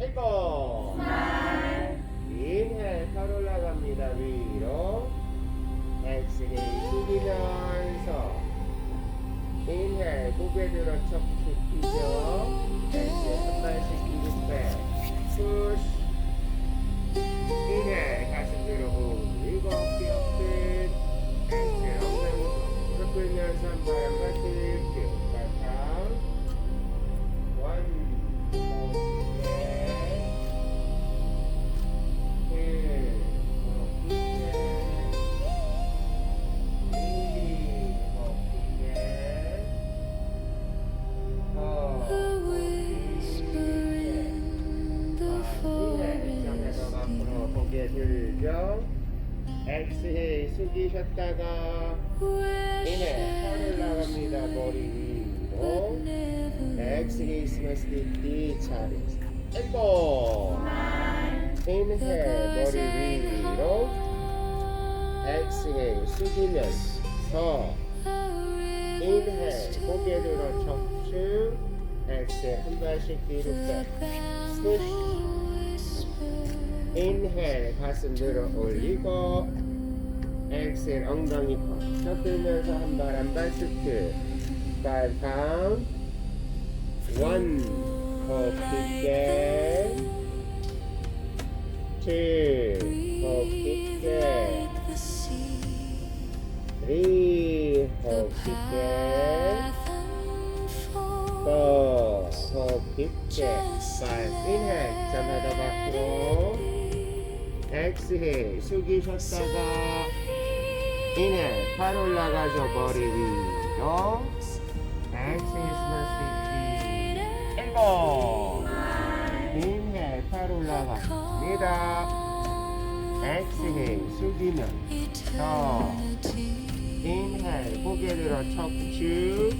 일곱 팔 올라갑니다. 위로 엑스레이 숙이면서 인해 고개 들어 척추 피죠. 엑스레이 한 발씩 뒤로 빼 푸시 인해 가슴 들어 올리고 뼈끝 엑스레이 엉덩이 섞으면서 한발 엑스헤이 숙이셨다가 이내 팔을 나갑니다 머리 위로. 엑스레이 스매스 띠 차례. 일곱 인해 머리 위로. 엑스헤이 숙이면서 인해 고개 들어 척추 엑스헤이 한 발씩 뒤로 빼 푸시 인해 가슴 들어 올리고 엑셀 엉덩이 퍽 들면서 한 발 한 발 스트 발 다운 원호 깊게 투호 깊게 쓰리호 깊게 포호 깊게 발 인해 잠하다 밖으로 엑스해 숙이셨다가 이내 팔 올라가죠 머리 위로. 엑스해 스마스 있지 일곱 인해 팔 올라갑니다. 엑스해 숙이면 더 인해 고개 들어 척추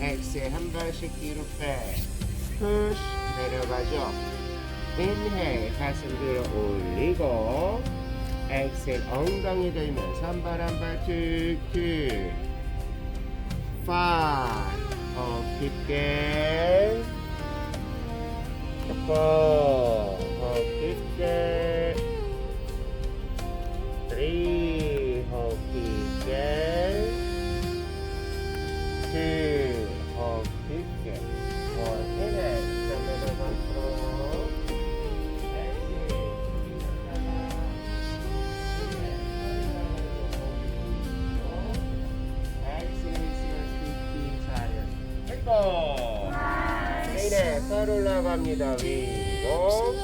엑스해 한 발씩 뒤로 빼. 푸시 내려가죠 인헬 가슴을 올리고 엑셀 엉덩이 들면서 한 발 한 발 툭툭파 어, 깊게. 4 4 내일에 살 올라갑니다. 위로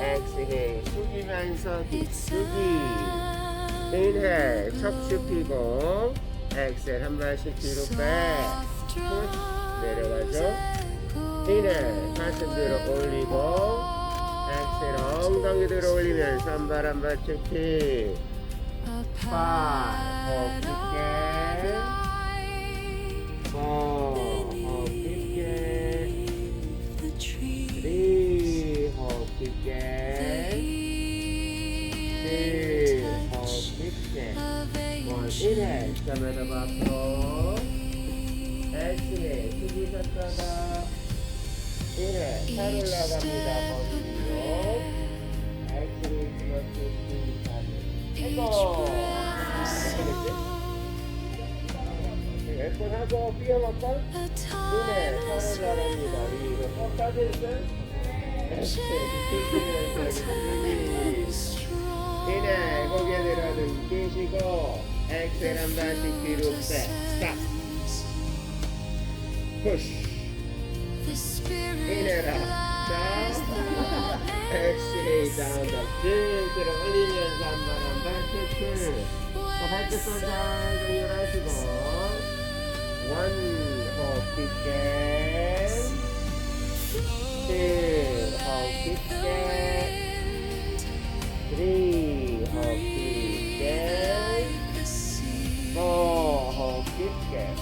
엑스힐 숙이면서 깊숙이 인헬 척추 피고 엑셀 한 발씩 뒤로 빼. 내려가죠? 인헬 가슴 뒤로 올리고 엑셀 엉덩이 뒤로 올리면서 한 발 한 발씩 뒤 5, 호흡 깊게. 4 앞으로 엑스레이 숙이셨다가 1회 팔 올라갑니다 머리 위로 엑스레이 스머트 아이고 몇번 하고 삐어먹고 눈에 팔을 나갑니다. 위로 꼭 빠져있어요 이내 고개 들어 등기시고 엑셀 한 발씩 뒤로 빼 스탑 푸시 이내라 자 엑셀 다운다 쭉 들어 올리면서 한발한발 툭툭 또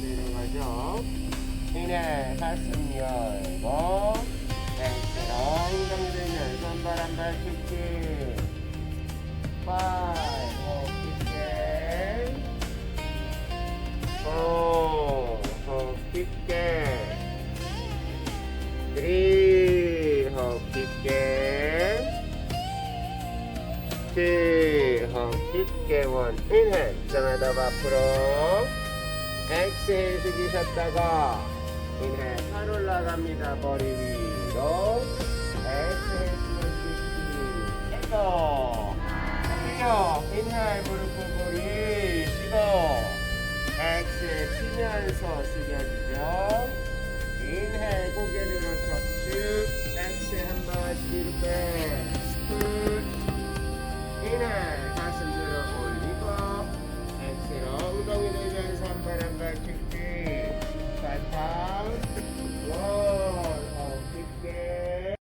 내려가죠. 이내 가슴 열고 땡스러운 경들을 손발 한발 깊이 파이브 깊게 포호 깊게 리호 깊게 시호 깊게 원 인헬 점에다 앞으로 엑스헬 숙이셨다가 인해 팔 올라갑니다 머리 위로. 엑스헬 숙이시 에고. 숙여 인해 무릎 꿇고리 시도 엑스헬 피면서 숙여주죠. 인해 고개 들어 척추 엑스헬 한번 뒤로 빼